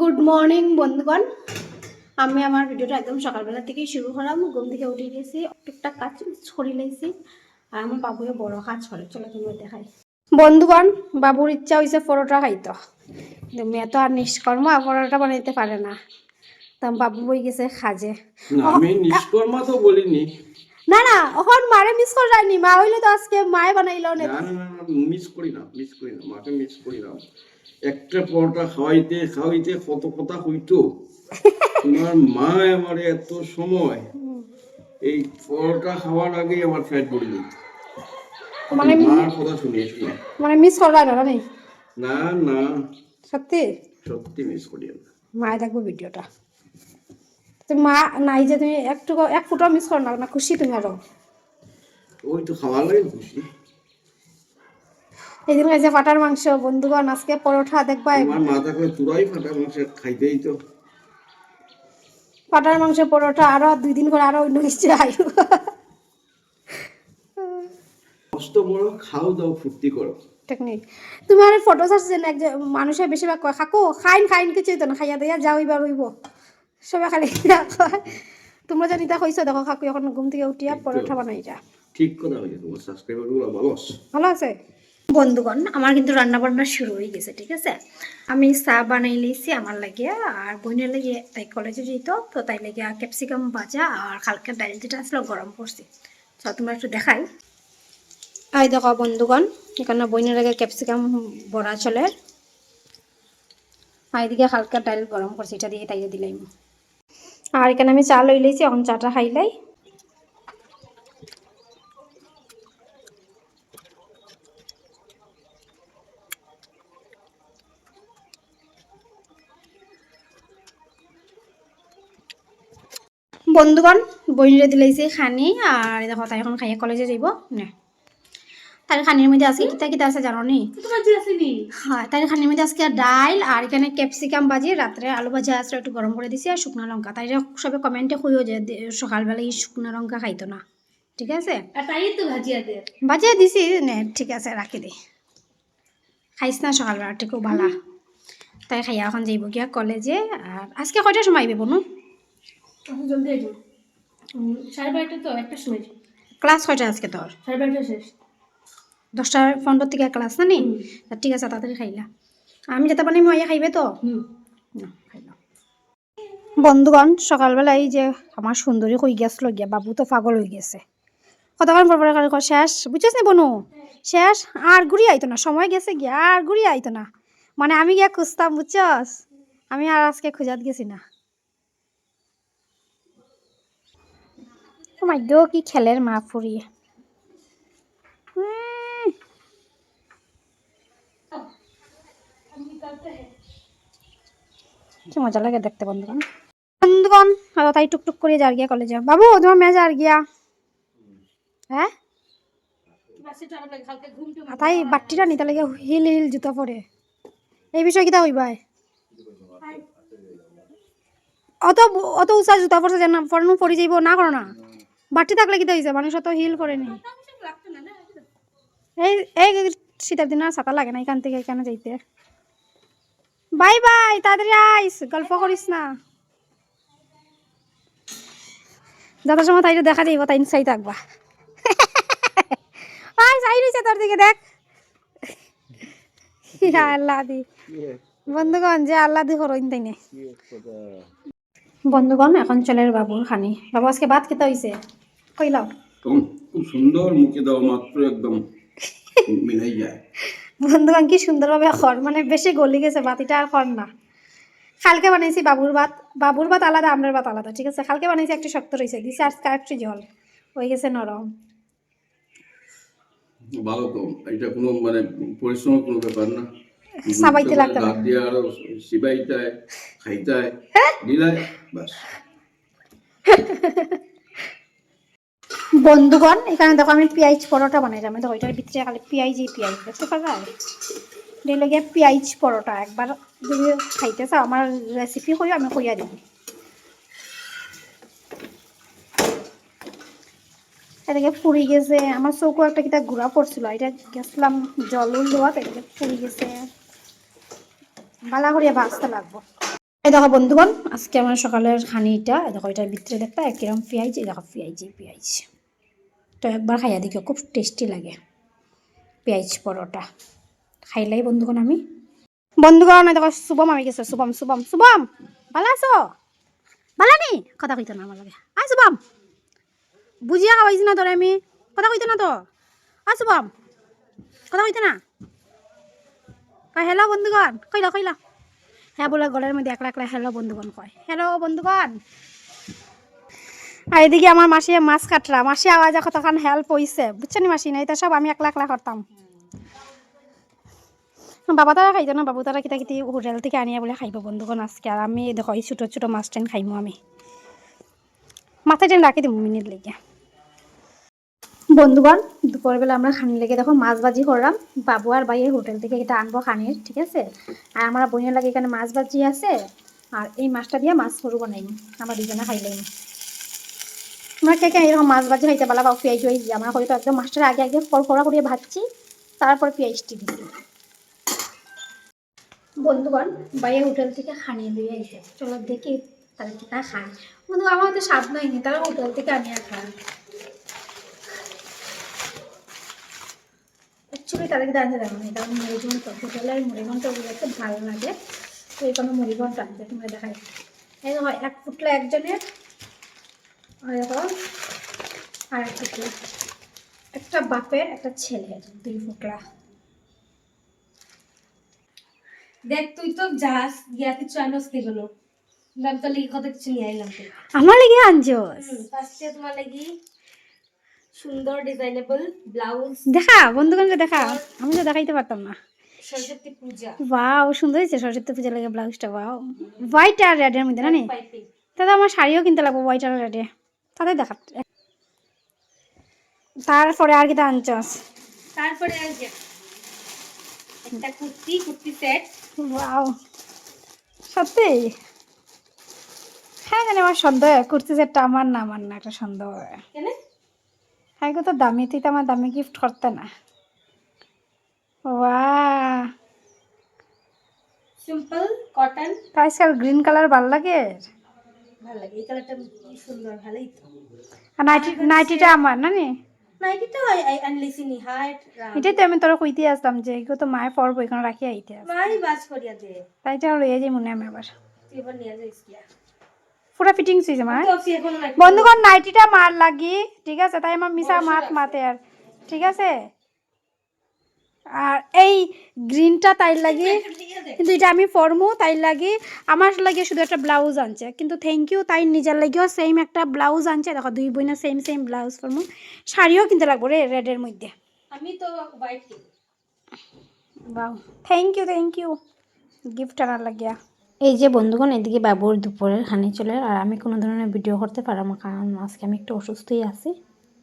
Good morning বন্ধুগণ। আমি আমার ভিডিওটা একদম সকালবেলা থেকেই শুরু করলাম ঘুম থেকে উঠে গেছি টুকটাক কাজ করে লাইছি আর আমার বাবুয়ে বড় কাজ করে। চলো তুমি দেখাই। বন্ধুগণ বাবুর ইচ্ছা হয়েছে পরোটা খাইতো। কিন্তু মেয়ে তো আর নিষ্কর্ম আর পরোটা বানাইতে পারে না। তো বাবু বই গেছে খাজে। আমি নিষ্কর্মা তো বলিনি। না না এখন মারে মিস করে যায়নি। মা হইলে তো আজকে মায়ে বানাইলো না মিস করি না মিস করি না। মাকে মিস করি না। একটা পরোটা খাওয়াইতে খাওয়াইতে কত কথা হইতো তোমার মা আমার এত সময় এই পরোটা খাওয়ার আগেই আমার ফ্যাট পড়ে যেত মানে মার কথা শুনে শুনে মানে মিস করা না নেই না না। সত্যি? সত্যি মিস করি না মায়ে দেখব ভিডিওটা। তো মা নাই যে তুমি একটু এক ফুটো মিস করো না না খুশি তুমি আরও? ওই তো খাওয়ার লাগে খুশি। এই দিন যে পাটার মাংস বন্ধুগণ আজকে পরোটা দেখবা আমার মা থাকলে তুরাই মাংস খাইতেই তো। পাটার মাংস পরোটা আরও দুই দিন করে আরও অন্য কিছু আয়ু। কষ্ট বড় খাও দাও ফুর্তি করো। টেকনিক তুমি আর ফটো ছাড়ছেন এক যে মানুষের বেশিরভাগ কয় খাকো খাইন খাইন কিছু তো না খাইয়া দিয়া যাও এবার রইব সবাই খালি। তোমরা জানি তা কইছো দেখো খাকু এখন ঘুম থেকে উঠিয়া পরোটা বানাই যা। ঠিক কথা হয়েছে তোমার সাবস্ক্রাইবারগুলো ভালো আছে? ভালো আছে? বন্ধুগণ, আমার কিন্তু রান্না বান্না শুরু হয়ে গেছে, ঠিক আছে? আমি চা বানাই লিয়েছি আমার লাগে আর বোনের লাগে তাই কলেজে যেত তো তাই লাগে ক্যাপসিকাম ভাজা আর হালকা ডাইল যেটা আসলে গরম করছি। তো তোমরা একটু দেখাই। আই দেখো বন্ধুগণ, এখানে বইনের লাগে ক্যাপসিকাম বড়া চলে। আর এদিকে হালকা ডাইল গরম করছি, এটা দিয়ে তাইয়ে দিলাম আর এখানে আমি চা লই লইছি এখন চাটা খাইলাই বন্ধুগণ বইনরে দিলাইছে খানি। আর দেখো তাই এখন খাইয়া কলেজে যাইব না? তার খানির মধ্যে আজকে কিতা কিতা আছে জানো নি? হ্যাঁ তার খানির মধ্যে আজকে ডাইল আর এখানে ক্যাপসিকাম ভাজি রাত্রে আলু ভাজা আছে একটু গরম করে দিছি আর শুকনো লঙ্কা তাই সবে কমেন্টে কইও যে সকালবেলা এই শুকনো লঙ্কা খাইতো না। ঠিক আছে? ভাজিয়া দিছি। নে ঠিক আছে রাখি দে। খাইছ না সকালবেলা একটু ভালা তাই খাইয়া এখন যাইব গিয়া কলেজে আর আজকে কয়টার সময় আইবে বনু? জলদি আইব সাড়ে বারোটা তো একটা সময়। ক্লাস কয়টা আজকে তোর? সাড়ে বারোটা শেষ। দশটার পনেরো থেকে ক্লাস না নি? ঠিক আছে তাড়াতাড়ি খাইলা। আমি যেতে পারি মই খাইবে তো। বন্ধুগণ সকালবেলায় এই যে আমার সুন্দরী হয়ে গেছিল গিয়া বাবু তো পাগল হয়ে গেছে। কতক্ষণ পর পর শেষ বুঝছিস না বনু? শেষ আর ঘুরি আইতো না সময় গেছে গিয়া আর ঘুরি আইতো না। মানে আমি গিয়া খুঁজতাম বুঝছস? আমি আর আজকে খুঁজাত গেছি না। তোমার দো কি খেলের মা ফুরিয়ে কি মজা লাগে দেখতে বন্ধুগণ। বন্ধুগণ আর তাই টুকটুক করে যার গিয়া কলেজে। বাবু, তোমার মেয়ে যার গিয়া। হ্যাঁ? তাই বাট্টিটা নিতে লাগে হিল হিল জুতা পরে। এই বিষয়ে কিতা হইবাই? অত অত উঁচা জুতা পরছে যেন পরানো পরি যাইব, না করো না। বাট্টি থাকলে কিতা হয়েছে মানুষ অত হিল করেনি এই এই শীতের দিন আর ছাতা লাগে না এখান থেকে এখানে যাইতে। বাই বাই তাড়াতাড়ি আইস গল্প করিস না। যাতার সময় তাইটা দেখা যাইব তাই চাই থাকবা। আই চাই রয়েছে তোর দিকে দেখ। আল্লাহ দি। বন্ধুগণ যে আল্লাহ দি হরইন তাই বন্ধুগণ এখন চলে বাবুর খানি। বাবু আজকে ভাত খেতে হইছে? কইলাও একদম খুব সুন্দর মুখে দাও মাত্র একদম মিলাই যায়। বন্ধুগণ কি সুন্দরভাবে খর মানে বেশি গলি গেছে বাতিটা আর খর না। কালকে বানাইছি বাবুর ভাত বাবুর ভাত আলাদা আমরার ভাত আলাদা ঠিক আছে? কালকে বানাইছি একটু শক্ত রয়েছে দিছি আর একটু জল হয়ে গেছে নরম। ভালো তো এটা কোনো মানে পরিশ্রমের কোনো ব্যাপার না। সাবাইতে লাগতে দাঁত দিয়ে আরও সিবাইটায় খাইতায় দিলাই বাস। বন্ধুগণ, এখানে দেখো আমি পেঁয়াজ পরোটা বানাইলাম। দেখো, এটার ভিতরে খালি পেঁয়াজই পেঁয়াজ, দেখতে পারা এটা লাগে পেঁয়াজ পরোটা, একবার যদি খাইতে চাও, আমার রেসিপি করি আমি কইয়া দিব। এদিকে ফুরি গেছে, আমার চৌকো একটা কিটা ঘোরা পড়ছিল, এটা গেছিলাম জল দেওয়া এদিকে ফুরি গেছে। বালা করিয়া ভাজতে লাগবো। এই দেখো বন্ধুগণ, আজকে আমার সকালের খানিটা দেখো এটার ভিতরে দেখবা একরকম পেঁয়াজ, এই দেখো পেঁয়াজ পেঁয়াজ। তো একবার খাইয়া দেখো, খুব টেস্টি লাগে। পেঁয়াজ পরোটা। খাইলাই বন্ধুগণ আমি। বন্ধুগণ দেখো শুভম আমি গেছো। শুভম শুভম শুভম! ভালো আছো? ভালো নি? কথা কইতো না আমার লাগে। আয় শুভম! বুঝিয়া খাওয়াইছি না তোর আমি? কথা কইতো না তো? আয় শুভম! কথা কইতো না? হ্যালো বন্ধুগণ! কইলা কইলা। হ্যাঁ বলে গলের মধ্যে একলা একলা হ্যালো বন্ধুগণ কয়। হ্যালো বন্ধুগণ! আর এদিকে আমার মাসি মাছ কাটরা। মাসি আওয়াজ কতক্ষণ হেল্প হইছে। বুঝছেন মাসি? না এটা সব আমি একলা একলা করতাম। বাবা তারা খাইতো না? বাবু তারা কিতা কিতি হোটেল থেকে আনিয়া বলে খাইব বন্ধুগণ আজকে। আর আমি দেখো, এই ছোটো ছোটো মাছ ট্রেন খাইমু আমি। মাথায় ট্রেন রাখি দিব মিনিট লেগে। বন্ধুগণ, দুপুরবেলা আমরা খানি লেগে দেখো মাছ ভাজি করলাম। বাবু আর ভাইয়ের হোটেল থেকে এটা আনব খানির, ঠিক আছে? আর আমার বোনের লাগে এখানে মাছ ভাজি আছে। আর এই মাছটা দিয়ে মাছ সরু বানাইম আমরা দুজনে খাইলাম আমরা কে কে এরকম মাছ ভাজি খাইতে পারলাম বা পেঁয়াজ ওয়াইজ দিয়ে আমরা হয়তো একদম মাছটার আগে আগে কড়কড়া করিয়ে ভাজছি, তারপর পেঁয়াজটি দিচ্ছি। বন্ধুগণ, বাইরে হোটেল থেকে খানিয়ে দিয়ে আইছে চলো দেখি তারা কি খায়। বন্ধু আমার তো স্বাদ নয়নি তারা হোটেল থেকে আনিয়ে খায়। অ্যাকচুয়ালি তাদেরকে দাঁড়িয়ে দেখো না কারণ মুড়িঘণ্ট হোটেলের মুড়িঘণ্ট ওগুলো খুব ভালো লাগে। তো এই কোনো মুড়িঘণ্ট আনতে তোমরা দেখাই। এই এক ফুটলা একজনের আর একটা বাপের একটা ছেলের দুই ফুটলা দেখ তুই তো যাস গিয়া কিছু আনস গেলো আমি তো লিখে কত কিছু নিয়ে আইলাম আমার লেগে আনজোস ফার্স্টে তোমার লাগি সুন্দর ডিজাইনেবল ব্লাউজ। দেখা বন্ধুগণকে দেখা। আমি তো দেখাইতে পারতাম না। সরস্বতী পূজা। ওয়াও সুন্দর হয়েছে সরস্বতী পূজা লাগে ব্লাউজটা ওয়াও। হোয়াইট আর রেডের মধ্যে না নি দাদা আমার শাড়িও কিনতে লাগবো হোয়াইট আর রেডে তাদের দেখা তারপরে আর কি তা আনছস তারপরে আর যে একটা কুর্তি কুর্তি সেট ওয়াও। সত্যি? হ্যাঁ জানি আমার সন্দেহ কুর্তি সেটটা আমার না আমার না একটা সন্দেহ কেন? হ্যাঁ গো তো দামি তুই তো আমার দামি গিফট করতে না। ওয়া সিম্পল কটন তো আজকাল গ্রিন কালার ভালো লাগে? ভালো লাগে। এই কালারটা সুন্দর ভালোই তো। নাইটি নাইটিটা আমার না নি নাইটিটা আনলিসি নি হাইট এটাই তো আমি তোরা কইতে আসতাম যে এগুলো তো মায়ে পরবো এখানে রাখি আইতে মাই বাজ করিয়া দে। তাই লইয়া যাই মনে আমি আবার। এবার নিয়ে যাইস কিয়া পুরা ফিটিংস হয়েছে মা বন্ধুগণ নাইটিটা মার লাগি ঠিক আছে? তাই আমার মিশা মাত মাতে আর ঠিক আছে? আর এই গ্রিনটা তাই লাগি। কিন্তু এটা আমি ফর্মু তাই লাগি। আমার লাগে শুধু একটা ব্লাউজ আনছে। কিন্তু থ্যাংক ইউ তাই নিজের লাগেও সেম একটা ব্লাউজ আনছে। দেখো দুই বোনা সেম সেম ব্লাউজ ফর্ম শাড়িও কিনতে লাগবো রে রেডের মধ্যে। আমি তো white bow thank you thank you gift আনার লাগিয়া। এই যে বন্ধুগণ এদিকে বাবুর দুপুরের খানি চলে। আর আমি কোনো ধরনের ভিডিও করতে পারলাম কারণ আজকে আমি একটু অসুস্থই আছি।